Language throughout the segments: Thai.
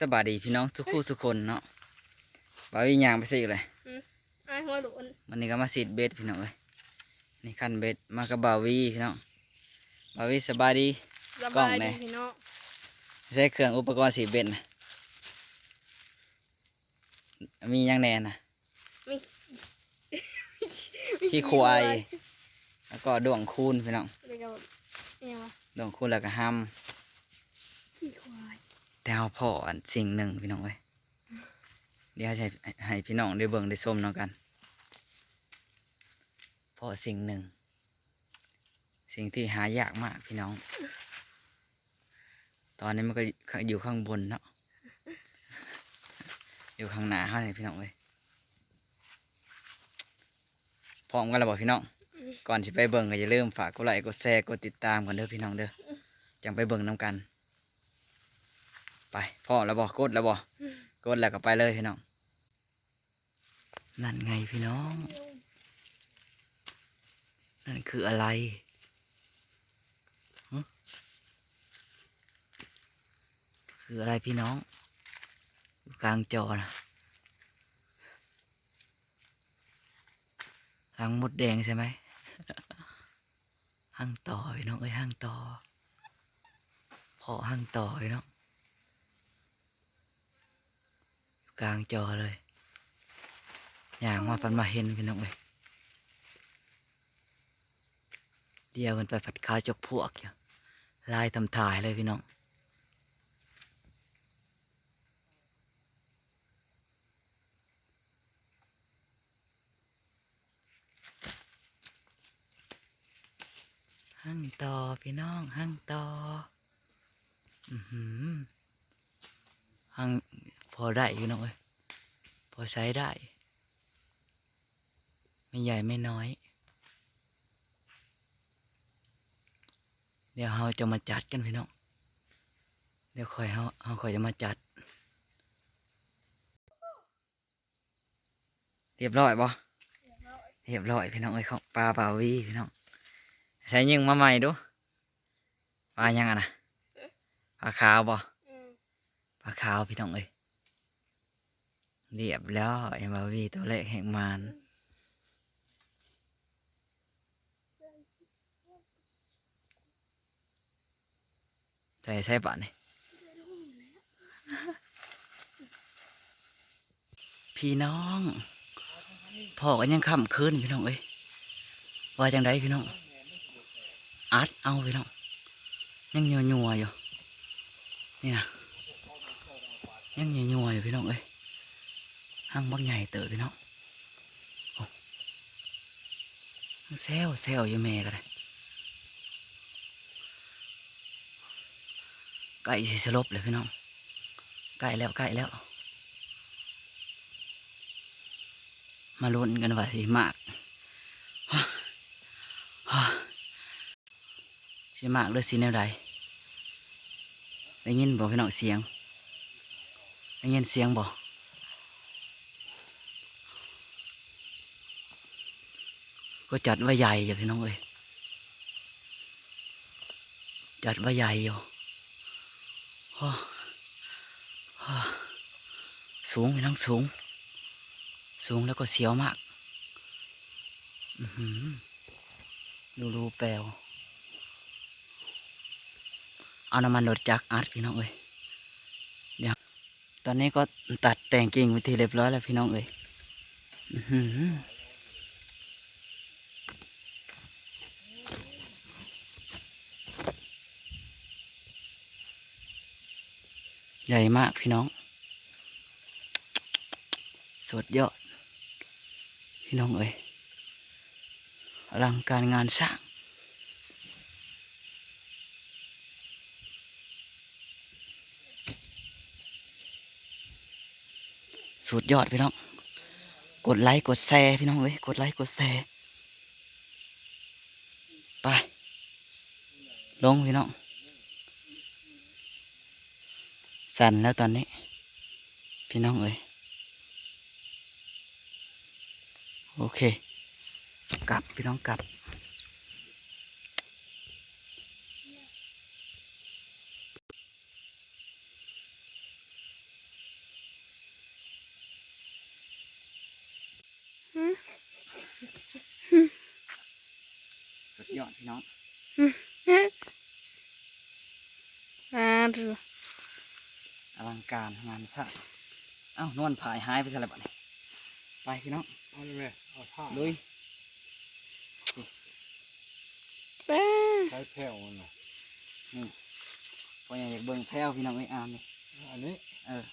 สบายดีพี่น้องทุกคู่ทุกคนเนาะบ่าวอีหยางไปสิเลยไอ้หัวโดนวันนี้ก็มาสีดเบ็ดพี่น้องเอ้ยนี่ขั้นเบ็ดมากับบ่าววีพี่น้องบ่าววีสบายดีสกล้องบายไหนดีพี่น้องใช้เครื่องอุปกรณ์สีดเบ็ดนะมีหยังแน่นะมีขี้ควายแล้วก็ดวงคูนพี่น้องเดี๋ยวก็เนี่ยวะดวงคูนแล้วก็ห้ำขี้ควาย แต่เอาพ่ออันสิ่งหนึ่งพี่น้องเอ้ยเดี๋ยวให้ให้พี่น้องได้เบิ่งได้ชมเนาะกันพ่อสิ่งหนึ่ง สิ่งที่หายากมากพี่น้อง ตอนนี้มันก็อยู่ข้างบนเนาะอยู่ข้างหน้าเขาเลยพี่น้องเอ้ยพร้อมกันแล้วบอกพี่น้อง ก่อนที่ไปเบิ่งก็อย่าลืมฝากกดไลค์กดแชร์กดติดตามกันเด้อพี่น้องเด้อจังไปเบิ่งน้ำกัน ไปพ่อแล้วบอกกดแล้วบอกกดแล้วก็ไปเลยพี่น้องนั่นไงพี่น้อง นั่นคืออะไรฮะคืออะไรพี่น้องอยู่กลางจอนะหางมดแดงใช่ไหมห้างต่อพี่น้องเอ้ยห้างต่อพอห้างต่อพี่น้องอยู่ กลางจอเลยอย่างมาปันมาเห็นพี่น้องเอ้ยเดียวกันไปผัดข้าวจกพวกอยู่ลายทำถ่ายเลยพี่น้องหั่งต่อพี่น้องหั่งต่อ อือหือหั่ง พอได้พี่น้องเอ้ยพอใช้ได้ ไม่ใหญ่ไม่น้อย เดี๋ยวเราจะมาจัดกันพี่น้องเดี๋ยวคอยเราเราคอยจะมาจัด เรียบร้อยบ่เรียบร้อยพี่น้องเอ้ยของปลาเปล่าวีพี่น้องใช้ยิงมาใหม่ดูปลายังอะนะปลาขาวบ่อืมปลาขาวพี่น้องเอ้ย เรียบแล้วไอ้บาวีตัวเล็กแห่งมานใส่ใส่ปะนี่พี่น้องพ่อก็ยังค่ำคืนพี่น้องเอ้ยว่าจังไดพี่น้องอัดเอาพี่น้องยังยัวยัวๆอยู่นี่นะยังยัวๆอยู่พี่น้องเอ้ย ห้างบักใหญ่เต๋อพี่น้องโอ้ยังแซวแซวอยู่แม่ก็ได้ใกล้สิสลบเลยพี่น้องใกล้แล้วใกล้แล้ว มาลุ้นกันว่าสิมากสิมากหรือสิแนวใดได้ยินบอกพี่น้องเสียงได้ยินเสียงบ่ก็ ก็จัดว่าใหญ่อยู่พี่น้องเอ้ยจัดว่าใหญ่อยู่สูงพี่น้องสูง สูงแล้วก็เสียวมากดูรูแปลวเอาน้ำมันรถจักรอัดพี่น้องเอ้ยเดี๋ยวตอนนี้ก็ตัดแต่งกิ่งไปทีเรียบร้อยแล้วพี่น้องเอ้ยอื้อหือ ใหญ่มากพี่น้องสุดยอด พี่น้องเอ้ยอลังการงานสร้างสุดยอดพี่น้อง กดไลค์กดแชร์พี่น้องเอ้ย กดไลค์กดแชร์ ไป ลงพี่น้อง สั่นแล้วตอนนี้ พี่น้องเอ้ยโอเค กลับพี่น้องกลับ สุดยอดพี่น้องอ่าดู ลังการงานสร้างเอ้านวลผายหายไปซะแล้วบัดนี้ไปพี่น้องเอาเลยแม่เอาผ้าลุยแป้งใช้แผ่วมันน่ะพออยากเบิ่งแพ้วพี่น้องไอ้ยอามนี่อันนี้เออ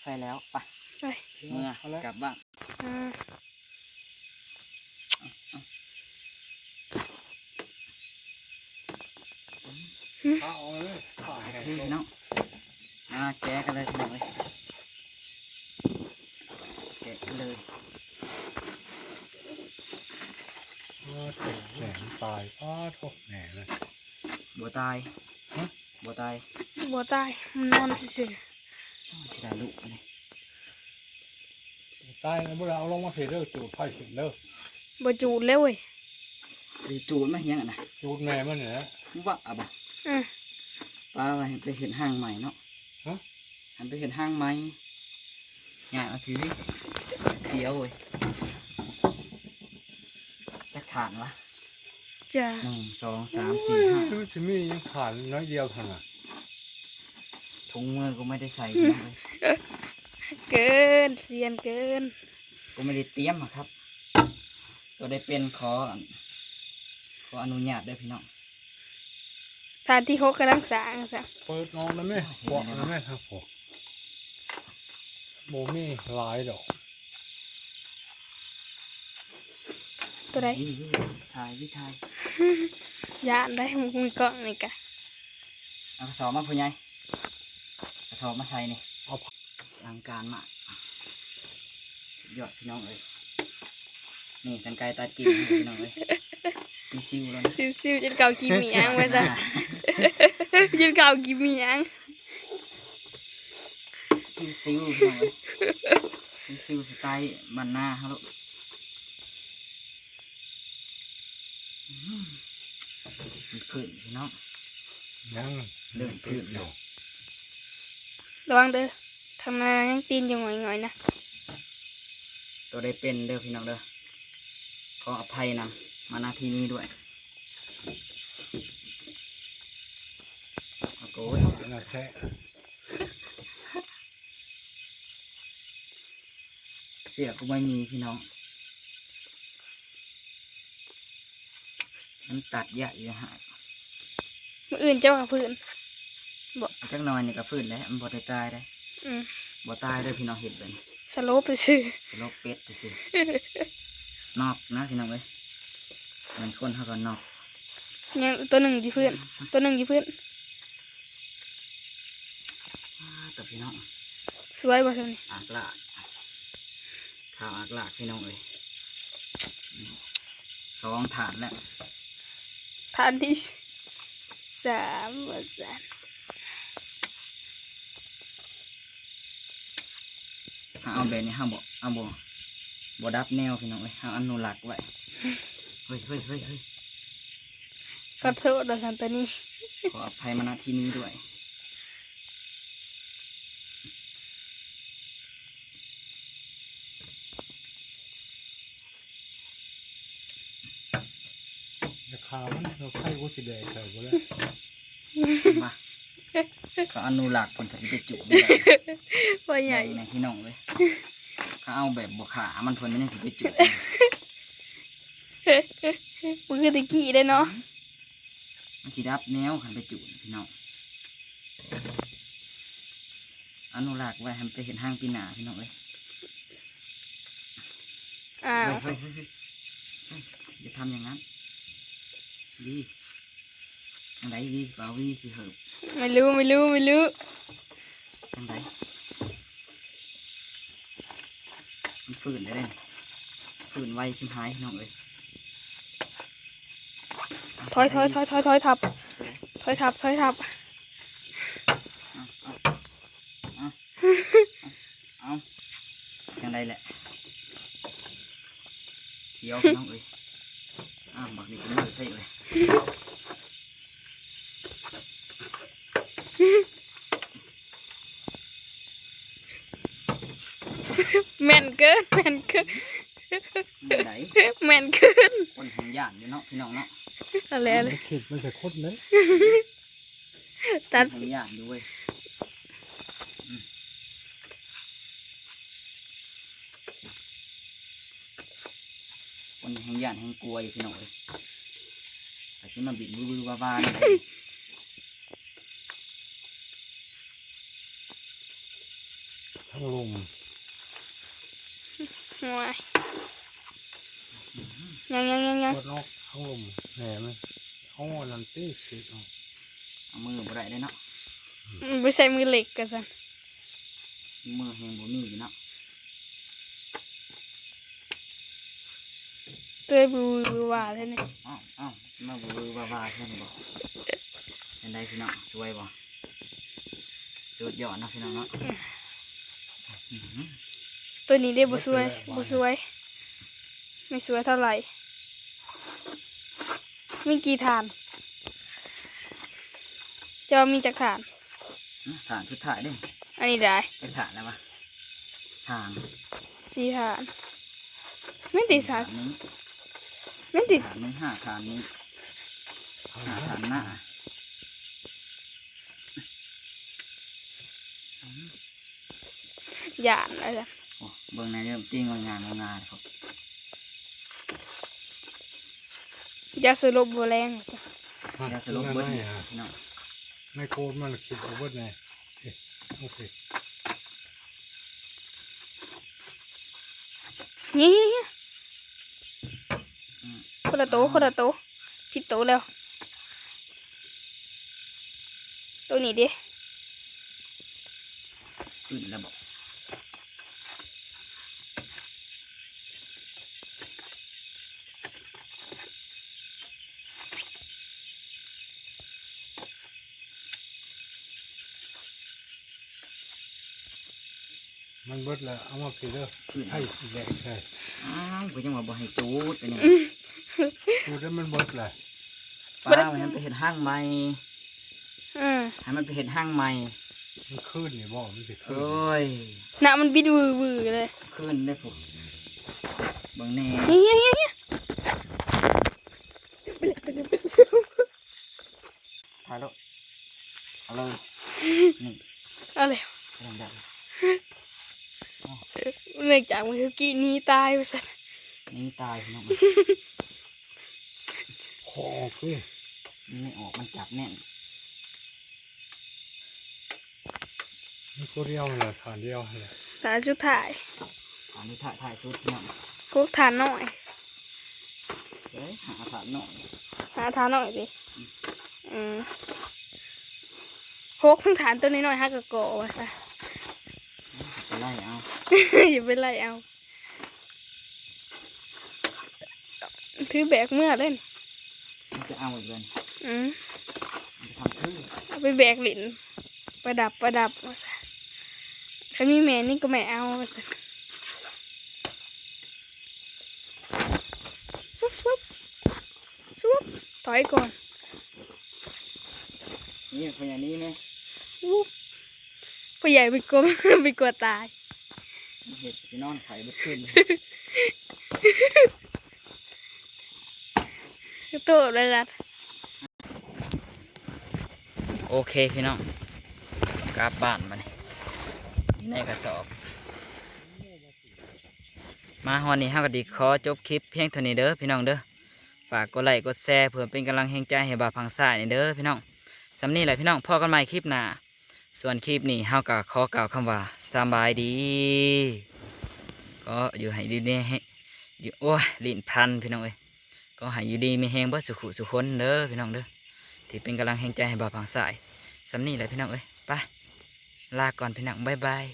ใช่แล้วไปไปเมื่อเอาละกลับบ้านอ่าผ้าเอาเลยผ้าแห้งพี่ลงน้อง มาแกะกันเลยพี่น้องเลยแกะกันเลยผ้าถูกแหนตายผ้าถูกแหนเลยบัวตายฮะบัวตายบัวตายมันนอนซื่ออ้าวสิได้ลูกอันนี่ตายแล้วเวลาเอาลงมาเสร็จเด้อจูดไผ่เสร็จเด้อๆบ่จูดเลยเว้ยดีจูดมาเฮียงอะนะจูดแม่มันเนี่ยนะมึงว่าอะบ่อืมป้าว่าให้ไปเห็นห้างใหม่เนาะฮะ หันไปเห็นห้างใหม่งานเอาถือเสียวเว้ยจะขาดวะจ้าหนึ่งสองสามสี่ห้าคือจะมียังขาดน้อยเดียวเท่านั้นถุงมือก็ไม่ได้ใส่พี่น้องเลยเกินเสียนเกินก็ไม่ได้เตรียมอะครับ ก็ได้เป็นขอขออนุญาตด้วยพี่น้อง ฐานที่หกกำลังสร้างซะเปิดนอนแล้วแม่บอกแล้วแม่ครับผมโมมีหลายดอกตัวใดวิวิถ่ายวิถ่ายยานได้มึงมีกล้องนี่กะเอากระสอบมาผู้ใหญ่กระสอบมาใส่นี่เอาผ้าอลังการมากสุดยอดพี่น้องเลยนี่กันไกรตาจิ๋วให้พี่น้องเลย ซิวๆแล้วนะซิวๆจนเก่ากี่เมียงไว้ซะจนเก่ากี่เมียงซิวๆพี่น้องเลยซิวๆสไตล์บ้านนาฮัลโหลอืมมีพื้นพี่น้องยังเรื่องพืชอยู่ระวังเด้อทำนายังตีนอยู่หง่อยๆนะตัวได้เป็นเด้อพี่น้องเด้อขออภัยนำ มาณที่นี้ด้วยโอ้โหน่าแท้เสียก็ไม่มีพี่น้อง มันตัดยะอยู่ฮะมื้ออื่นเจ้ากับพื้นจักหน่อยนี่ก็ฟื้นแล้วมันบ่ได้ตายได้อืมบ่ตายเด้อพี่น้องเห็ดเป็นสโลปไปซื้อโรคเป็ดจะสินอกนะพี่น้องเอ้ย มันคนเขาก็นอกยังตัวหนึ่งอยู่พื้นตัวหนึ่งอยู่พื้นอ้าแต่พี่น้องสวยกว่าซั่นนี่อากลากข้าวอากลากพี่น้องเอ้ยสองฐานแล้วฐานที่สามว่าซั่นถ้าเอาแบบนี้ห้าบ่เอาบ่บ่ดับแนวพี่น้องเอ้ยห้าอนุรักษ์ไว้เฮ้ยเฮ้ยเฮ้ยเฮ้ยขอโทษดอกสันตัวนี้ขออภัยมาณที่นี้ด้วยราคามันเราไข่กูสิแดงใส่กูแล้วมาก็อนุรักษ์ผลผลิตไปจุไม่ได้ว่าใหญ่ในพี่น้องเลยถ้าเอาแบบบวขามันผลไม่ได้สิไปจุ มือตะกี้ได้เนาะมันสิดับแนวขันไปจุพี่น้องอนุรักษ์ไว้ให้มันไปเห็นห้างปีหนาพี่น้องเลยอ้าวเฮ้ยเฮ้ยเฮ้ยเฮ้ยอย่าทำอย่างนั้นดีจังไรดีเปล่าวีสิเหอะไม่รู้ไม่รู้ไม่รู้จังไรมันฝืนได้เลยฝืนไวชิมหายพี่น้องเลย ถอยถอยถอยถอยถอยทับ ถอยทับถอยทับเอาจังไรแหละเขียวพี่น้องเอ้ยอ้าวบักนี่เป็นมือเซ่เลยแม่นเกินแม่นเกินไหนแม่นขึ้นคนแห่งย่านอยู่เนาะพี่น้องเนาะ อะไรเลมัยนคิดมันจะคดเลยตัดคนแห่งย่านอยู่เว้ยอืมคนแห่งย่านแห่งกลัวอยู่พี่น้องเอ้ยแต่ที่มาบิดวือๆบ้าๆนี่แหละทั้งลมหน่วยยังยังยังยัง กดนกทั้งลมแหน่มันเอาอันนันตีสิเอาเอามือบ่ได้เลยเนาะไม่ใช่มือเหล็กกันสันมือแหงบ่มีอยู่เนาะเตยบูบูว่าเลยเนี่ยอ้าวอ้าวมาวือๆบ้าๆใช่ไหมบอกเป็นไดพี่น้องสวยบ่สุดยอดเนาะพี่น้องเนาะอื้อหือตัวนี้ได้บูสวยบูสวย ไม่สวยเท่าไหร่ มีกี่ฐาน จะมีจักฐานอื้อฐานชุดถ่ายเด้อันนี้ได้เป็นฐานแล้วปะสร้างสี่ฐาน ไม่ติดฐานนี้ไม่ติดฐานนี้ห้าฐานนี้ทางห้าหน้าฐานหน้าหยานอะไรสันโอ้เบิ่งในเริ่มติ้งงานงานงานครับ ยาสลบบัวแรงอย่าสลบเบิ้ลไม่เนี่ยฮะพี่น้องไม่โคตรมันคิดเอาเบิดไงเอ๊ะโอเคนี่นี่นี่อืมคนละโตะคนละโตะผิดโตะแล้วตัวนี้ดิขึ้นแล้วบอก มันเบิดแล้วเอามาผิดเด้อขึ้นให้อีกแหละใช่อ้าวก็ยังว่าบ่ให้จูดไปเนี่ยดูได้มันเบิดเลยป้าให้มันไปเห็นห้างใหม่อืมให้มันไปเห็นห้างใหม่มันขึ้นนี่บ่มันสิเอขึ้น้ยหน้ามันบิดวือวือเลยขึ้นได้ผมเบิ่งแน่นี่นี่นี่นี่ถ่ายแล้วเอาเลยนี่เอาเลยกำลังดัง เนื่องจากมันคือกี้หนี้ตายไปซะนี่ตายพี่น้องคอออกเลยมันไม่ออกมันจับแน่นมันตัวเดียวนั่นแหละฐานเดียวนั่นแหละฐานสุดท้ายอันนี้ถ่ายถ่ายสุดพี่น้องพวกฐานหน่อยเอ้ยหาถ่ายหน่อยหาฐานหน่อยสิอืมพกทั้งฐานตัวน้อยๆฮักกะโกะวะซะไปไล่เอา อย่าไปไล่เอา ถือแบกเมื่อเล่นมันจะเอาอีกเลยอืมมันจะทำคือเอาไปแบกหลินประดับประดับวะซะใครมีแม่นี่ก็แม่เอาวะซะฟุบฟุบฟุบถอยก่อน นี่คนอย่างนี้ไหมวูบพ่อใหญ่ไปกลัวไปกลัวตาย เห็ดสินอนไข่บุขึ้นโตเลยล่ะโอเคพี่น้องกลับบ้านมานี่อยู่ในกระสอบ มาฮอนนี้เฮาก็ดีขอจบคลิปเพียงเท่านี้เด้อพี่น้องเด้อฝากกดไลค์กดแชร์เพื่อเป็นกำลังแห่งใจให้บ่าวพังซ่านี่เด้อพี่น้องสำนี้แหละพี่น้องพอกันใหม่คลิปหน้า ส่วนคลิปนี้เฮาก็ขอกล่าวคำว่าสบายดี ก็อยู่ให้ดีเนี่ให้อยู่โอ้ยลิ้นพันพี่น้องเอ้ยก็ให้อยู่ดีมีแหงบ่สุขุสุขคนเด้อพี่น้องเด้อที่เป็นกำลังแห่งใจให้บ่าวผังซ่าสำนี่แหละพี่น้องเอ้ยไปลาก่อนพี่น้องบ๊ายบาย